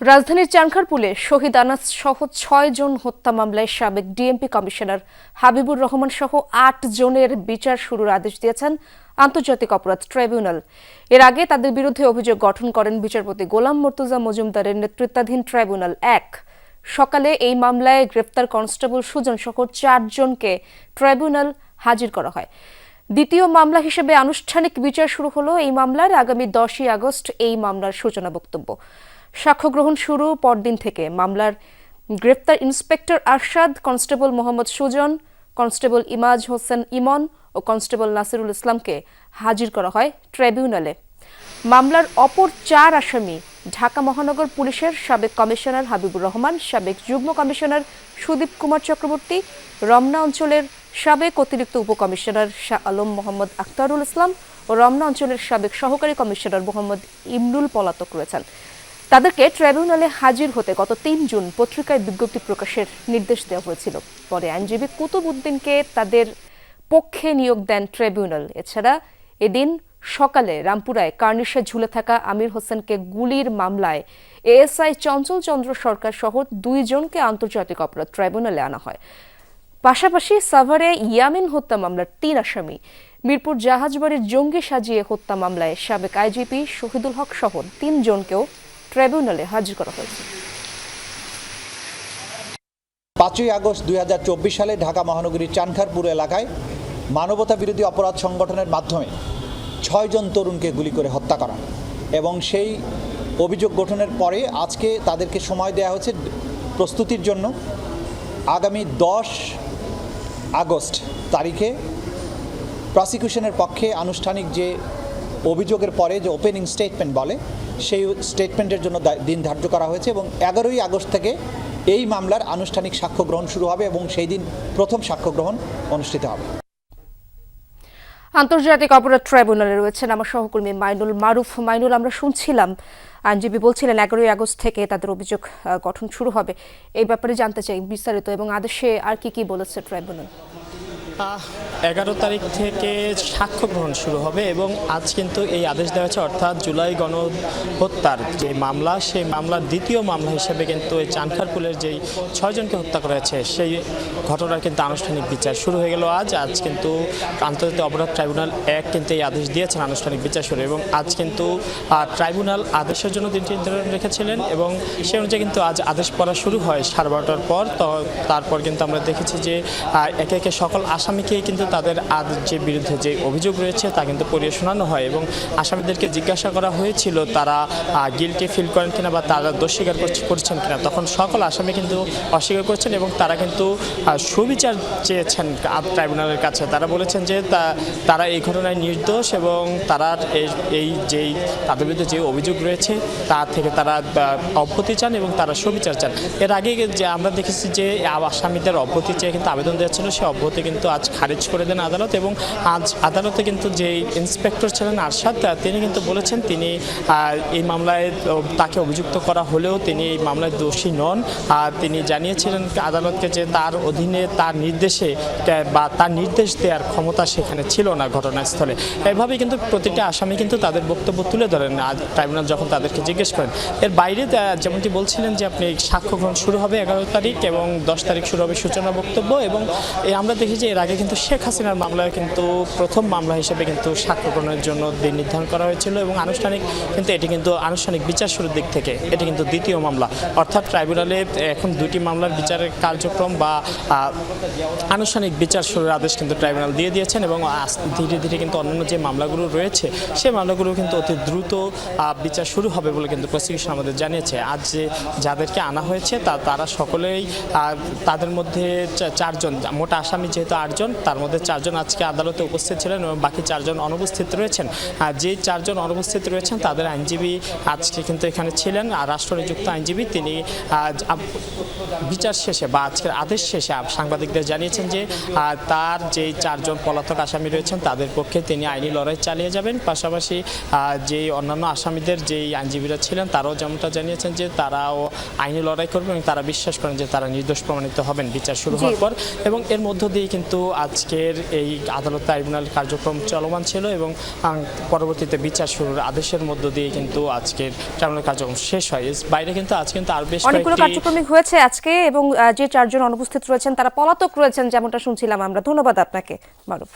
রাজধানীর চানখারপুলে শহীদ আনাস সহ ছয় জন হত্যা মামলায় সাবেক ডিএমপি কমিশনার হাবিবুর রহমান সহ আট জনের বিচার শুরুর আদেশ দিয়েছেন আন্তর্জাতিক অপরাধ ট্রাইব্যুনাল। এর আগে তাদের বিরুদ্ধে অভিযোগ গঠন করেন বিচারপতি গোলাম মর্তুজা মজুমদারের নেতৃত্বাধীন ট্রাইব্যুনাল এক। সকালে এই মামলায় গ্রেপ্তার কনস্টেবল সুজন সহ চারজনকে ট্রাইব্যুনাল হাজির করা হয়। দ্বিতীয় মামলা হিসেবে আনুষ্ঠানিক বিচার শুরু হলো এই মামলার। আগামী দশই আগস্ট এই মামলার সূচনা বক্তব্য। সাক্ষ্য গ্রহণ শুরু পরদিন থেকে। মামলার গ্রেপ্তার inspector Arshad, constable Mohammad Sujan, constable Imaj Hossain Emon ও কনস্টেবল নাসিরুল ইসলামকে হাজির করা হয় ট্রাইব্যুনালে। মামলার অপর চার আসামি ঢাকা মহানগর পুলিশের সাবেক কমিশনার হাবিবুর রহমান, সাবেক যুগ্ম কমিশনার সুদীপ কুমার চক্রবর্তী, রমনা অঞ্চলের সাবেক অতিরিক্ত উপকমিশনার শাহ আলম মোহাম্মদ আখতারুল ইসলাম ও রমনা অঞ্চলের সাবেক সহকারী কমিশনার মোহাম্মদ ইমরুল পলাতক রয়েছেন। তাদেরকে ট্রাইব্যুনালে হাজির হতে গত তিন জুন পত্রিকায় বিজ্ঞপ্তি প্রকাশের নির্দেশ দেওয়া হয়েছিল। পরে আইনজীবী কুতুব উদ্দিনকে তাদের পক্ষে নিয়োগ দেন ট্রাইব্যুনাল। এছাড়া এদিন সকালে রামপুরায় কার্নিশে ঝুলে থাকা আমির হোসেনকে গুলির মামলায় এএসআই চঞ্চল চন্দ্র সরকার সহ দুইজনকে আন্তর্জাতিক অপরাধ ট্রাইব্যুনালে আনা হয়। পাশাপাশি সাভারে ইয়ামিন হত্যা মামলার তিন আসামি। মিরপুর জাহাজবাড়ির জঙ্গি সাজিয়ে হত্যা মামলায় সাবেক আইজিপি শহীদুল হক সহ তিনজনকেও ট্রাইব্যুনালে হাজির করা হয়েছে। পাঁচই আগস্ট দুই সালে ঢাকা মহানগরীর চানখারপুর এলাকায় মানবতা বিরোধী অপরাধ সংগঠনের মাধ্যমে ছয়জন তরুণকে গুলি করে হত্যা করা এবং সেই অভিযোগ গঠনের পরে আজকে তাদেরকে সময় দেওয়া হয়েছে প্রস্তুতির জন্য। আগামী দশ আগস্ট তারিখে প্রসিকিউশনের পক্ষে আনুষ্ঠানিক যে অভিযোগের পরে যে ওপেনিং স্টেটমেন্ট বলে, সেই স্টেটমেন্টের জন্য দিন ধার্য করা হয়েছে এবং এগারোই আগস্ট থেকে এই মামলার আনুষ্ঠানিক সাক্ষ্য গ্রহণ শুরু হবে এবং সেই দিন প্রথম সাক্ষ্য গ্রহণ অনুষ্ঠিত হবে। আন্তর্জাতিক অপরাধ ট্রাইব্যুনালে রয়েছেন আমার সহকর্মী মাইনুল মারুফ। মাইনুল, আমরা শুনছিলাম, আইনজীবী বলছিলেন, এগারোই আগস্ট থেকে তাদের অভিযোগ গঠন শুরু হবে। এই ব্যাপারে জানতে চাই বিস্তারিত এবং আদেশে আর কি কি বলেছে ট্রাইব্যুনাল? এগারো তারিখ থেকে সাক্ষ্য গ্রহণ শুরু হবে এবং আজ কিন্তু এই আদেশ দেওয়া হয়েছে, অর্থাৎ জুলাই গণ হত্যার যে মামলা, সেই মামলার দ্বিতীয় মামলা হিসেবে কিন্তু এই চানখারপুলের যেই ছয়জনকে হত্যা করা হয়েছে, সেই ঘটনার কিন্তু আনুষ্ঠানিক বিচার শুরু হয়ে গেল। আজ আজ কিন্তু আন্তর্জাতিক অপরাধ ট্রাইব্যুনাল এক কিন্তু এই আদেশ দিয়েছেন, আনুষ্ঠানিক বিচার শুরু। এবং আজ কিন্তু ট্রাইব্যুনাল আদেশের জন্য দিনটি নির্ধারণ রেখেছিলেন এবং সে অনুযায়ী কিন্তু আজ আদেশ পড়া শুরু হয় সাড়ে বারোটার পর। তো, তারপর কিন্তু আমরা দেখেছি যে একে একে সকল আসামিকেই কিন্তু তাদের আজ যে বিরুদ্ধে যে অভিযোগ রয়েছে তা কিন্তু পড়িয়ে শোনানো হয় এবং আসামিদেরকে জিজ্ঞাসা করা হয়েছিল তারা গিলটি ফিল করেন কিনা বা তারা দোষ স্বীকার করছে- করছেন কিনা। তখন সকল আসামি কিন্তু অস্বীকার করছেন এবং তারা কিন্তু সুবিচার চেয়েছেন ট্রাইব্যুনালের কাছে। তারা বলেছেন যে তারা এই ঘটনায় নির্দোষ এবং তারা এই- যেই তাদের বিরুদ্ধে যে অভিযোগ রয়েছে তা থেকে তারা আহ, অব্যাহতি চান এবং তারা সুবিচার চান। এর আগে যে আমরা দেখেছি যে আসামিদের অব্যাহতি চেয়ে কিন্তু আবেদন দেওয়া ছিল সে অব্যাহতি কিন্তু আজ খারিজ করে দেন আদালত এবং আজ আদালতে কিন্তু যে ইন্সপেক্টর ছিলেন আরশাদ তিনি কিন্তু বলেছেন তিনি এই মামলায় তাকে অভিযুক্ত করা হলেও তিনি এই মামলায় দোষী নন। আর তিনি জানিয়েছিলেন আদালতকে যে তার অধীনে তার নির্দেশে বা তার নির্দেশ দেওয়ার ক্ষমতা সেখানে ছিল না ঘটনাস্থলে। এভাবেই কিন্তু প্রতিটা আসামি কিন্তু তাদের বক্তব্য তুলে ধরেন। আজ ট্রাইব্যুনাল যখন তাদেরকে জিজ্ঞেস করেন, এর বাইরে যেমনটি বলছিলেন যে আপনি সাক্ষ্য গ্রহণ শুরু হবে এগারো তারিখ এবং দশ তারিখ শুরু হবে সূচনা বক্তব্য এবং আমরা দেখি যে এর আগে কিন্তু শেখ হাসিনার মামলায় কিন্তু প্রথম মামলা হিসেবে কিন্তু সাক্ষ্য গ্রহণের জন্য দিন নির্ধারণ করা হয়েছিল এবং আনুষ্ঠানিক কিন্তু এটি কিন্তু আনুষ্ঠানিক বিচার শুরুর দিক থেকে এটি কিন্তু দ্বিতীয় মামলা। অর্থাৎ ট্রাইব্যুনালে এখন দুটি মামলার বিচারের কার্যক্রম বা আনুষ্ঠানিক বিচার শুরুর আদেশ কিন্তু ট্রাইব্যুনাল দিয়ে দিয়েছেন এবং ধীরে ধীরে কিন্তু অন্যান্য যে মামলাগুলো রয়েছে সেই মামলাগুলো কিন্তু অতি দ্রুত বিচার শুরু হবে বলে কিন্তু প্রসিকিউশন আমাদের জানিয়েছে। আজ যে যাদেরকে আনা হয়েছে তা, তারা সকলেই তাদের মধ্যে চারজন, মোট আসামি যেহেতু আটজন তার মধ্যে চারজন আজকে আদালতে উপস্থিত ছিলেন এবং বাকি চারজন অনুপস্থিত রয়েছেন। আর যে চারজন অনুপস্থিত রয়েছেন তাদের আইনজীবী আজকে কিন্তু এখানে ছিলেন আর রাষ্ট্রনিযুক্ত আইনজীবী তিনি বিচার শেষে বা আজকের আদেশ শেষে সাংবাদিকদের জানিয়েছেন যে তার যে চারজন পলাতক আসামি রয়েছেন তাদের পক্ষে তিনি আইনি লড়াই চালিয়ে যাবেন। পাশাপাশি আহ, যে অন্যান্য আসামিদের যেই আইনজীবীরা ছিলেন তারাও যেমনটা জানিয়েছেন যে তারাও আইনি লড়াই করবেন এবং তারা বিশ্বাস করেন যে তারা নির্দোষ প্রমাণিত হবেন। বিচার শুরু হওয়ার পর এবং এর মধ্য দিয়ে কিন্তু আজকের এই আদালত ট্রাইব্যুনাল কার্যক্রম চলমান ছিল এবং পরবর্তীতে বিচার শুরুর আদেশের মধ্য দিয়ে কিন্তু আজকের ট্রাইব্যুনাল কার্যক্রম শেষ হয়। বাইরে কিন্তু আজ কিন্তু আর বেশ অনেকগুলো কার্যক্রমই হয়েছে আজকে এবং যে চারজন অনুপস্থিত রয়েছেন তারা পলাতক রয়েছেন যেমনটা শুনছিলাম আমরা। ধন্যবাদ আপনাকে মারুফ।